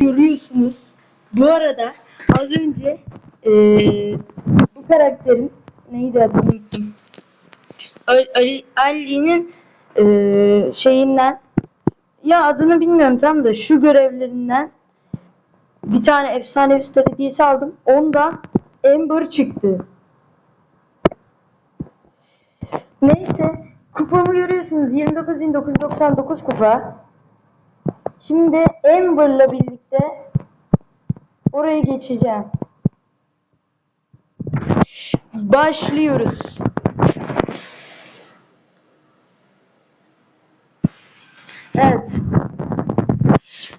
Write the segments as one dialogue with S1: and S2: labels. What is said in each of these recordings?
S1: görüyorsunuz. Bu arada az önce eee, bu karakterin neydi adını unuttum. Ali- Ali Ali'nin eee, şeyinden ya adını bilmiyorum tam da şu görevlerinden bir tane efsanevi star aldım. Onda Ember çıktı. Neyse kupamı görüyorsunuz 29.999 kupa. Şimdi Amber'la birlikte oraya geçeceğim. Başlıyoruz. Evet.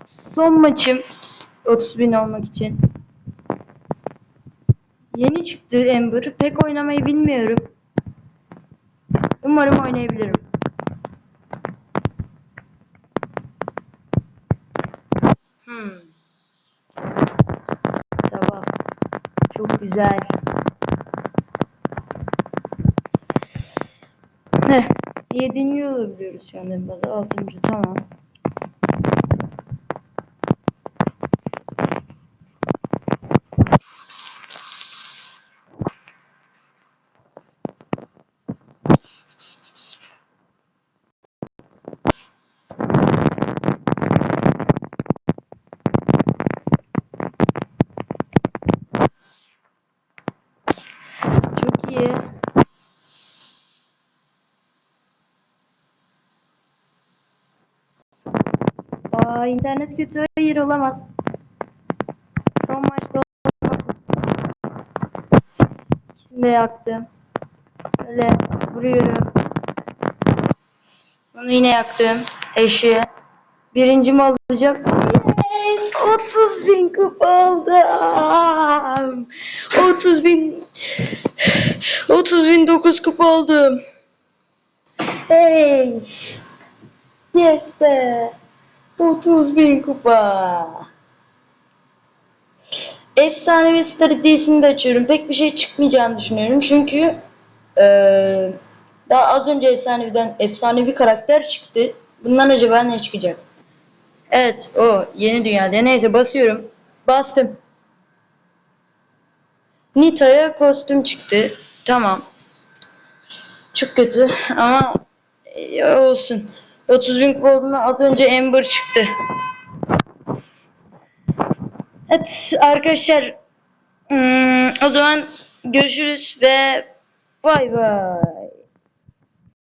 S1: Son maçım 30 bin olmak için. Yeni çıktı Amber. Pek oynamayı bilmiyorum. Umarım oynayabilirim. Hmm. Tamam. Çok güzel. Heh. Yedinci olabiliyoruz şu anda. Altıncı tamam. Çok iyi. Aa internet kötü. Hayır olamaz. Son maçta olmasın. İkisini de yaktım. Öyle vuruyorum. Onu yine yaktım. Eşi. Birinci mi olacak? Yes! 30 bin kupa aldım. 30 bin 30 bin 9 kupa aldım. Hey! Yes be! 30 bin kupa. Efsanevi Star hediyesini de açıyorum. Pek bir şey çıkmayacağını düşünüyorum. Çünkü eee, daha az önce efsaneviden efsanevi karakter çıktı. Bundan acaba ne çıkacak? Evet o yeni dünyada. Neyse basıyorum. Bastım. Nita'ya kostüm çıktı. Tamam. Çok kötü ama e, olsun. 30 bin olduğunda az önce Ember çıktı. Evet arkadaşlar hmm, o zaman görüşürüz ve bay bay.